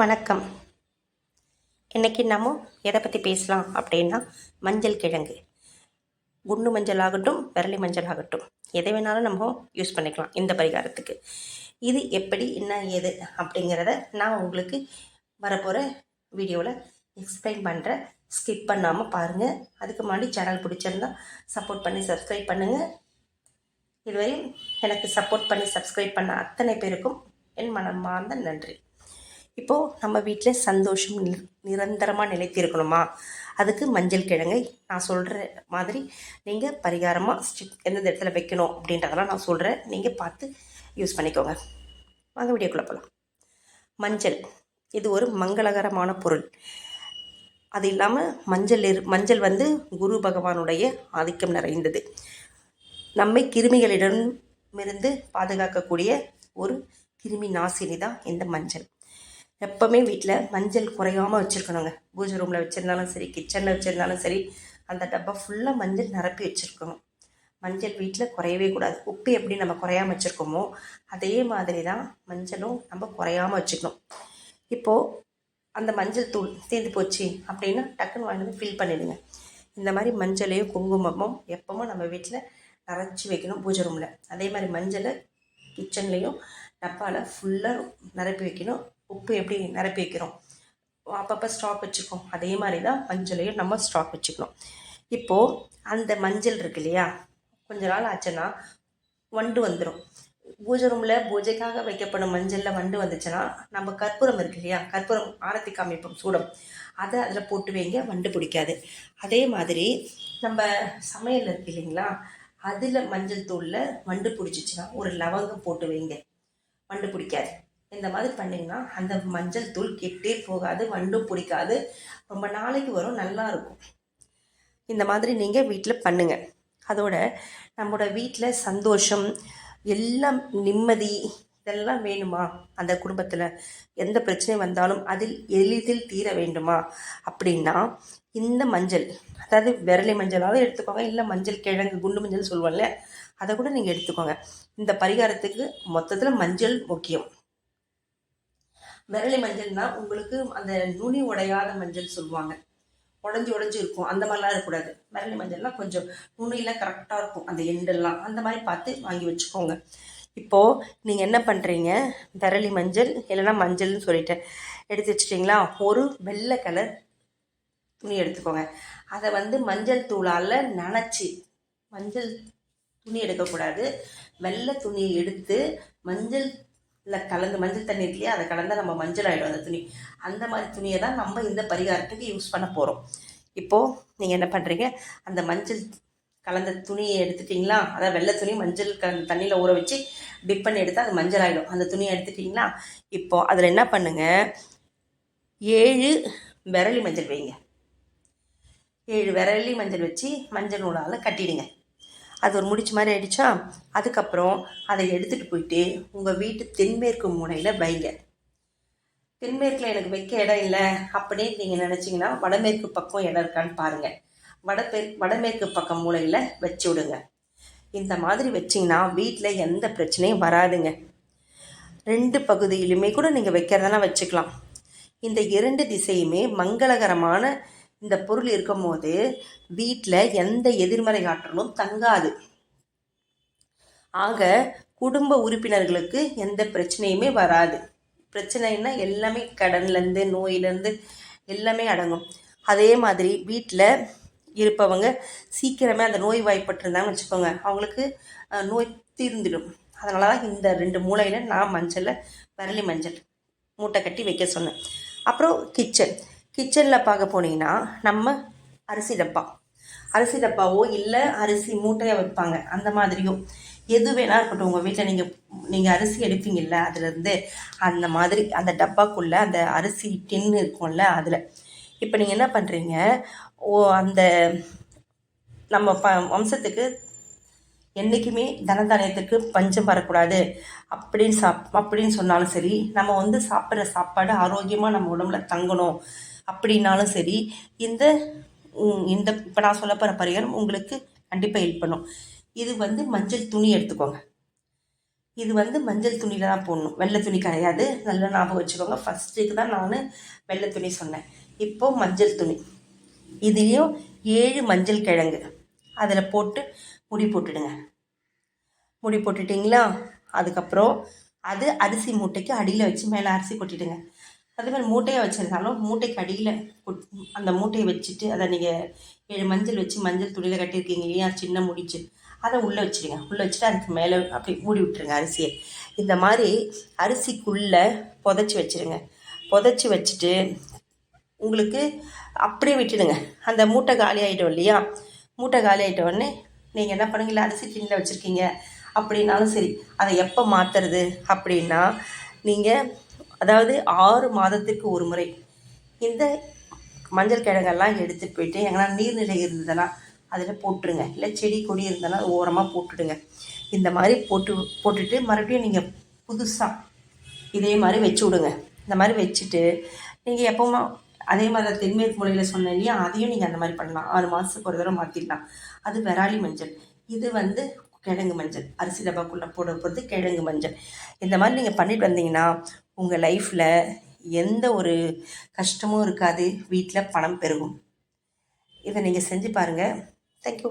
வணக்கம். இன்றைக்கி நம்ம எதை பற்றி பேசலாம் அப்படின்னா மஞ்சள் கிழங்கு. குண்டு மஞ்சள் ஆகட்டும் விரலி மஞ்சள் ஆகட்டும் எதை வேணாலும் நம்ம யூஸ் பண்ணிக்கலாம் இந்த பரிகாரத்துக்கு. இது எப்படி என்ன ஏது அப்படிங்கிறத நான் உங்களுக்கு வரப்போகிற வீடியோவில் எக்ஸ்பிளைன் பண்ணுறேன் ஸ்கிப் பண்ணாமல் பாருங்கள் அதுக்கு முன்னாடி சேனல் பிடிச்சிருந்தா சப்போர்ட் பண்ணி சப்ஸ்கிரைப் பண்ணுங்கள் இதுவரையும் எனக்கு சப்போர்ட் பண்ணி சப்ஸ்கிரைப் பண்ண அத்தனை பேருக்கும் என் மனமார்ந்த நன்றி. இப்போது நம்ம வீட்டில் சந்தோஷம் நி நிரந்தரமாக நிலைத்திருக்கணுமா? அதுக்கு மஞ்சள் கிழங்கை நான் சொல்கிற மாதிரி நீங்கள் பரிகாரமாக ஸ்டிப் எந்தெந்த இடத்துல வைக்கணும் அப்படின்றதெல்லாம் நான் சொல்கிறேன் நீங்கள் பார்த்து யூஸ் பண்ணிக்கோங்க. வாங்க வீடியோக்குள்ளே போகலாம் மஞ்சள் இது ஒரு மங்களகரமான பொருள். அது இல்லாமல் மஞ்சள் இரு மஞ்சள் வந்து குரு பகவானுடைய ஆதிக்கம் நிறைந்தது. நம்மை கிருமிகளிடமிருந்து பாதுகாக்கக்கூடிய ஒரு கிருமி நாசினி தான் இந்த மஞ்சள். எப்போவுமே வீட்டில் மஞ்சள் குறையாமல் வச்சுருக்கணுங்க. பூஜை ரூமில் வச்சுருந்தாலும் சரி கிச்சனில் வச்சுருந்தாலும் சரி அந்த டப்பா ஃபுல்லாக மஞ்சள் நிரப்பி வச்சுருக்கணும். மஞ்சள் வீட்டில் குறையவே கூடாது. உப்பு எப்படி நம்ம குறையாம வச்சுருக்கோமோ அதே மாதிரி தான் மஞ்சளும் நம்ம குறையாமல் வச்சுக்கணும். இப்போது அந்த மஞ்சள் தூள் தீர்ந்து போச்சு அப்படின்னா டக்குன்னு வாங்கி வந்து ஃபில் பண்ணிடுங்க. இந்த மாதிரி மஞ்சளையும் குங்குமமும் எப்பவும் நம்ம வீட்டில் நிறச்சி வைக்கணும் பூஜை ரூமில் அதே மாதிரி மஞ்சளை கிச்சன்லேயும் டப்பாவில் ஃபுல்லாக நிரப்பி வைக்கணும். உப்பு எப்படி நிரப்பி வைக்கிறோம்? அப்பப்போ ஸ்டாக் வச்சுக்கோம். அதே மாதிரி தான் மஞ்சளையும் நம்ம ஸ்டாக் வச்சுக்கணும். இப்போது அந்த மஞ்சள் இருக்கு இல்லையா? கொஞ்ச நாள் ஆச்சுன்னா வண்டு வந்துடும் பூஜை ரூமில் பூஜைக்காக வைக்கப்படும் மஞ்சளில் வண்டு வந்துச்சுன்னா நம்ம கற்பூரம் இருக்கு இல்லையா? கற்பூரம் ஆரத்தி காமிப்போம் சூடம். அதை அதில் போட்டு வைங்க வண்டு பிடிக்காது. அதே மாதிரி நம்ம சமையல் இருக்கு இல்லைங்களா? அதில் மஞ்சள் தூளில் வண்டு பிடிச்சிச்சின்னா ஒரு லவங்கம் போட்டு வைங்க. வண்டு பிடிக்காது. இந்த மாதிரி பண்ணிங்கன்னா அந்த மஞ்சள் தூள் கெட்டே போகாது வண்டும் பிடிக்காது. ரொம்ப நாளைக்கு வரும் நல்லா இருக்கும். இந்த மாதிரி நீங்கள் வீட்டில் பண்ணுங்கள் அதோட நம்மளோட வீட்டில் சந்தோஷம் எல்லாம் நிம்மதி இதெல்லாம் வேணுமா? அந்த குடும்பத்தில் எந்த பிரச்சனை வந்தாலும் அதில் எளிதில் தீர வேண்டுமா? அப்படின்னா இந்த மஞ்சள் அதாவது விரலி மஞ்சளாவது எடுத்துக்கோங்க. இல்லை மஞ்சள் கிழங்கு குண்டு மஞ்சள் சொல்லுவோம்ல அதை கூட நீங்கள் எடுத்துக்கோங்க. இந்த பரிகாரத்துக்கு மொத்தத்தில் மஞ்சள் முக்கியம். விரலி மஞ்சள்னா உங்களுக்கு அந்த நுனி உடையாத மஞ்சள் சொல்லுவாங்க. உடஞ்சி உடஞ்சி இருக்கும். அந்த மாதிரிலாம் இருக்கக்கூடாது. விரலி மஞ்சள்லாம் கொஞ்சம் நுனியில் கரெக்டாக இருக்கும். அந்த எண்டெல்லாம் அந்த மாதிரி பார்த்து வாங்கி வச்சுக்கோங்க. இப்போது நீங்கள் என்ன பண்ணுறீங்க விரலி மஞ்சள் இல்லைன்னா மஞ்சள்னு சொல்லிட்டேன் எடுத்து வச்சிட்டிங்களா? ஒரு வெள்ளை கலர் துணி எடுத்துக்கோங்க. அதை வந்து மஞ்சள் தூளால் நனைச்சி மஞ்சள் துணி எடுக்கக்கூடாது. வெள்ளை துணியை எடுத்து மஞ்சள் இல்லை கலந்து மஞ்சள் தண்ணி இருக்கு இல்லையா அதை கலந்தால் நம்ம மஞ்சள் ஆகிடும் அந்த துணி. அந்த மாதிரி துணியை தான் நம்ம இந்த பரிகாரத்துக்கு யூஸ் பண்ண போகிறோம் இப்போது நீங்கள் என்ன பண்ணுறீங்க அந்த மஞ்சள் கலந்த துணியை எடுத்துட்டிங்களா? அதாவது வெள்ளை துணி மஞ்சள் கலந்த தண்ணியில் ஊற வச்சு டிப் பண்ணி எடுத்தால் அது மஞ்சள் ஆகிடும் அந்த துணியை எடுத்துட்டிங்களா? இப்போது அதில் என்ன பண்ணுங்கள் ஏழு விரலி மஞ்சள் வைங்க. ஏழு விரலி மஞ்சள் வச்சு மஞ்சள் நூலால் கட்டிடுங்க. அது ஒரு முடிச்சு மாதிரி ஆயிடுச்சா? அதுக்கப்புறம் அதை எடுத்துகிட்டு போயிட்டு உங்கள் வீட்டு தென்மேற்கு மூலையில் வைங்க. தென்மேற்கில் எனக்கு வைக்க இடம் இல்லை அப்படின்னு நீங்கள் நினச்சிங்கன்னா வடமேற்கு பக்கம் இடம் இருக்கான்னு பாருங்கள் வடமே வடமேற்கு பக்கம் மூலையில் வச்சு விடுங்க. இந்த மாதிரி வச்சிங்கன்னா வீட்டில் எந்த பிரச்சனையும் வராதுங்க. ரெண்டு பகுதியிலுமே கூட நீங்கள் வைக்கிறதெல்லாம் வச்சுக்கலாம். இந்த இரண்டு திசையுமே மங்களகரமான இந்த பொருள் இருக்கும் போது வீட்டில் எந்த எதிர்மறை ஆற்றலும் தங்காது. ஆக குடும்ப உறுப்பினர்களுக்கு எந்த பிரச்சனையுமே வராது. பிரச்சனைன்னா எல்லாமே கடன்லேருந்து நோயிலேருந்து எல்லாமே அடங்கும். அதே மாதிரி வீட்டில் இருப்பவங்க சீக்கிரமே அந்த நோய் வாய்ப்பட்டிருந்தாங்கன்னு வச்சுக்கோங்க அவங்களுக்கு நோய் தீர்ந்துடும். அதனால தான் இந்த ரெண்டு மூளையில் நான் மஞ்சளில் வரலி மஞ்சள் மூட்டை கட்டி வைக்க சொன்னேன். அப்புறம் கிச்சன் கிச்சனில் பார்க்க போனீங்கன்னா நம்ம அரிசி டப்பா. அரிசி டப்பாவோ இல்லை அரிசி மூட்டையாக வைப்பாங்க. அந்த மாதிரியோ எது வேணா இருக்கட்டும். உங்கள் வீட்டில் நீங்கள் நீங்கள் அரிசி எடுப்பீங்கல்ல அதுலேருந்து அந்த மாதிரி அந்த டப்பாக்குள்ளே அந்த அரிசி டின்னு இருக்கும்ல அதில். இப்போ நீங்கள் என்ன பண்ணுறீங்க ஓ அந்த நம்ம ப வம்சத்துக்கு என்றைக்குமே தனதானியத்துக்கு பஞ்சம் வரக்கூடாது. அப்படின்னு சாப் அப்படின்னு சொன்னாலும் சரி நம்ம வந்து சாப்பிட்ற சாப்பாடு ஆரோக்கியமாக நம்ம உடம்புல தங்கணும். அப்படின்னாலும் சரி இந்த இந்த இப்போ நான் சொல்ல போகிற பரிகாரம் உங்களுக்கு கண்டிப்பாக ஹெல்ப் பண்ணும். இது வந்து மஞ்சள் துணி எடுத்துக்கோங்க. இது வந்து மஞ்சள் துணியில் தான் போடணும். வெள்ளை துணி கிடையாது. நல்லா ஞாபகம் வச்சுக்கோங்க. ஃபஸ்ட்டுக்கு தான் நான் வெள்ளை துணி சொன்னேன். இப்போது மஞ்சள் துணி. இதுலேயும் ஏழு மஞ்சள் கிழங்கு. அதில் போட்டு முடி போட்டுடுங்க. முடி போட்டுட்டிங்களா? அதுக்கப்புறம் அது அரிசி மூட்டைக்கு அடியில் வச்சு மேலே அரிசி கொட்டிடுங்க. அதே மாதிரி மூட்டையாக வச்சுருந்தாலும் மூட்டைக்கு அடியில் அந்த மூட்டையை வச்சுட்டு அதை நீங்கள் ஏழு மஞ்சள் வச்சு மஞ்சள் துணியில் கட்டியிருக்கீங்க இல்லையா? சின்ன முடிச்சு. அதை உள்ளே வச்சுருங்க. உள்ளே வச்சுட்டு அதுக்கு மேலே அப்படி மூடி விட்டுருங்க அரிசியை. இந்த மாதிரி அரிசிக்குள்ளே புதைச்சி வச்சுருங்க. புதைச்சி வச்சுட்டு உங்களுக்கு அப்படியே விட்டுடுங்க. அந்த மூட்டை காலி ஆகிட்டோம் இல்லையா? மூட்டை காலி ஆகிட்ட உடனே நீங்கள் என்ன பண்ணுவீங்களா அரிசி டின்னில் வச்சுருக்கீங்க அப்படின்னாலும் சரி. அதை எப்போ மாற்றுறது அப்படின்னா நீங்கள் அதாவது ஆறு மாதத்திற்கு ஒரு முறை இந்த மஞ்சள் கிழங்கெல்லாம் எடுத்துகிட்டு போயிட்டு எங்கன்னா நீர்நிலை இருந்ததுன்னா அதில் போட்டுருங்க. இல்லை செடி கொடி இருந்ததுன்னா ஓரமாக போட்டுடுங்க. இந்த மாதிரி போட்டு போட்டுட்டு மறுபடியும் நீங்கள் புதுசாக இதே மாதிரி வச்சு விடுங்க. இந்த மாதிரி வச்சுட்டு நீங்கள் எப்போவுமா அதே மாதிரி தான் தென்மேற்கு மூலையில் சொன்னேன் இல்லையா? அதையும் நீங்கள் அந்த மாதிரி பண்ணலாம். ஆறு மாதத்துக்கு ஒரு தடவை மாற்றிடலாம். அது விராலி மஞ்சள். இது வந்து கிழங்கு மஞ்சள். அரிசி டப்பாக்குள்ளே போட போகிறது கிழங்கு மஞ்சள். இந்த மாதிரி நீங்கள் பண்ணிட்டு வந்தீங்கன்னா உங்கள் லைஃப்பில் எந்த ஒரு கஷ்டமும் இருக்காது. வீட்டில் பணம் பெருகும். இதை நீங்கள் செஞ்சு பாருங்கள் தேங்க்யூ